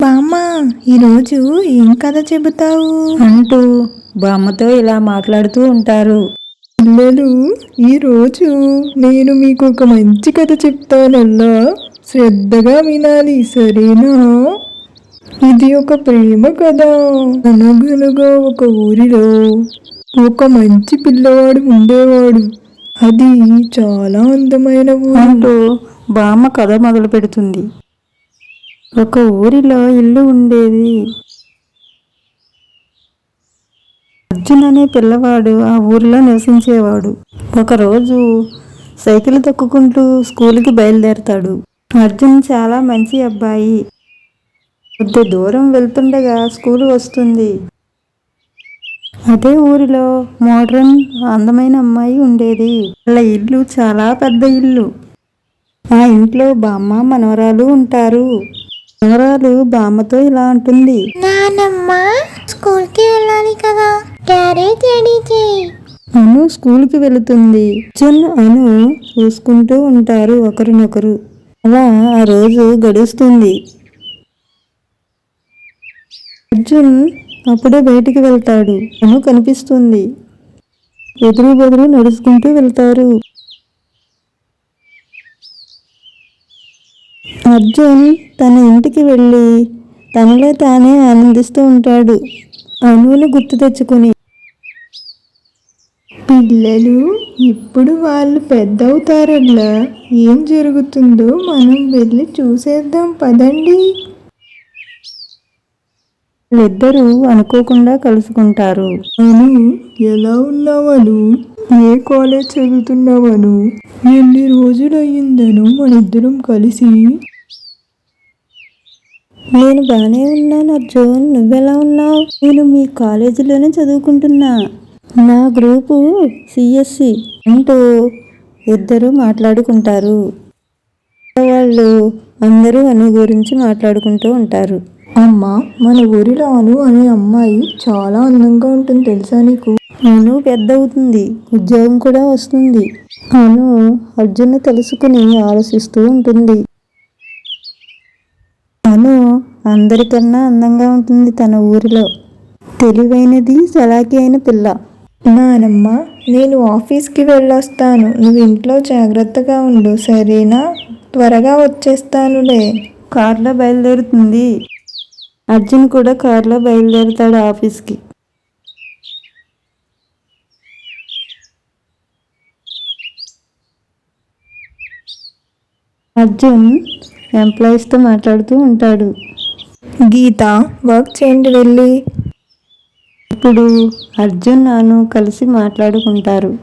బామ్మ ఈరోజు ఏం కథ చెబుతావు? అంటూ బామ్మతో ఇలా మాట్లాడుతూ ఉంటారు. పిల్లలు ఈరోజు నేను మీకు ఒక మంచి కథ చెప్తానల్లా శ్రద్ధగా వినాలి సరేనా? ఇది ఒక ప్రేమ కథ. అనగనగా ఒక ఊరిలో ఒక మంచి పిల్లవాడు ఉండేవాడు. అది చాలా అందమైన ఊరు. బామ్మ కథ మొదలు పెడుతుంది ఒక ఊరిలో ఇల్లు ఉండేది. అర్జున్ అనే పిల్లవాడు ఆ ఊరిలో నివసించేవాడు. ఒకరోజు సైకిల్ తొక్కుకుంటూ స్కూల్కి బయలుదేరతాడు. అర్జున్ చాలా మంచి అబ్బాయి. కొద్ది దూరం వెళ్తుండగా స్కూల్ వస్తుంది. అదే ఊరిలో మోడ్రన్ అందమైన అమ్మాయి ఉండేది. వాళ్ళ ఇల్లు చాలా పెద్ద ఇల్లు. ఆ ఇంట్లో బామ్మ మనవరాలు ఉంటారు. మనవరాలు బామ్మతో ఇలా అంటుంది. నానమ్మ స్కూల్కి వెళ్ళాలి కదా. క్యారేజ్ రెడీ చేయి. అను స్కూల్కి వెళుతుంది. అర్జున్ అను చూసుకుంటూ ఉంటారు ఒకరినొకరు. అలా ఆ రోజు గడుస్తుంది. అర్జున్ అప్పుడే బయటికి వెళ్తాడు. అను కనిపిస్తుంది. ఎదురు బెదురు నడుచుకుంటూ వెళ్తారు. అర్జున్ తన ఇంటికి వెళ్ళి తనలో తానే ఆనందిస్తూ ఉంటాడు. అణువును గుర్తు తెచ్చుకుని పిల్లలు ఇప్పుడు వాళ్ళు పెద్దవుతారల్లా ఏం జరుగుతుందో మనం వెళ్ళి చూసేద్దాం పదండి. వాళ్ళిద్దరూ అనుకోకుండా కలుసుకుంటారు. అను ఎలా ఉన్నావను? ఏ కాలేజ్ చదువుతున్నావను? ఎన్ని రోజులు అయ్యిందను మన ఇద్దరం కలిసి నేను బాగానే ఉన్నాను అర్జున్. నువ్వెలా ఉన్నావు? నేను మీ కాలేజీలోనే చదువుకుంటున్నా. నా గ్రూపు సిఎస్సి. అంటూ ఇద్దరు మాట్లాడుకుంటారు. వాళ్ళు అందరూ అను గురించి మాట్లాడుకుంటూ ఉంటారు. అమ్మ మన ఊరిలో అను అనే అమ్మాయి చాలా అందంగా ఉంటుంది తెలుసా నీకు? అను పెద్ద అవుతుంది ఉద్యోగం కూడా వస్తుంది. అను అర్జున్ తెలుసుకుని ఆలోచిస్తూ ఉంటుంది. అను అందరికన్నా అందంగా ఉంటుంది తన ఊరిలో. తెలివైనది సలాకి అయిన పిల్ల. నానమ్మ నేను ఆఫీస్కి వెళ్ళొస్తాను. నువ్వు ఇంట్లో జాగ్రత్తగా ఉండు సరేనా? త్వరగా వచ్చేస్తానులే. కారులో బయలుదేరుతుంది. అర్జున్ కూడా కారులో బయలుదేరుతాడు ఆఫీస్కి. అర్జున్ ఎంప్లాయీస్తో మాట్లాడుతూ ఉంటాడు. గీత వర్క్ చేయండి వెళ్ళి. ఇప్పుడు అర్జున్ నాను కలిసి మాట్లాడుకుంటారు.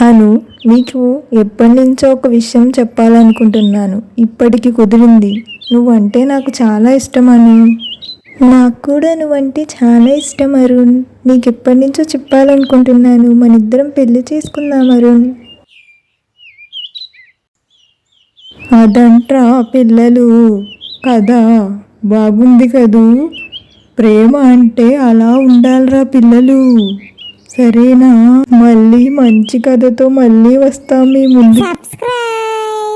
అను నీకు ఎప్పటి నుంచో ఒక విషయం చెప్పాలనుకుంటున్నాను. ఇప్పటికి కుదిరింది. నువ్వంటే నాకు చాలా ఇష్టం అను. నాకు కూడా నువ్వంటే చాలా ఇష్టం అరుణ్. నీకు ఎప్పటి నుంచో చెప్పాలనుకుంటున్నాను. మనిద్దరం పెళ్ళి చేసుకుందాం అరుణ్. అదంట్రా పిల్లలు. కదా? బాగుంది కదూ? ప్రేమ అంటే అలా ఉండాలిరా పిల్లలు. సరేనా? మళ్ళీ మంచి కథతో మళ్ళీ వస్తాం మీ ముందు. సబ్స్క్రైబ్.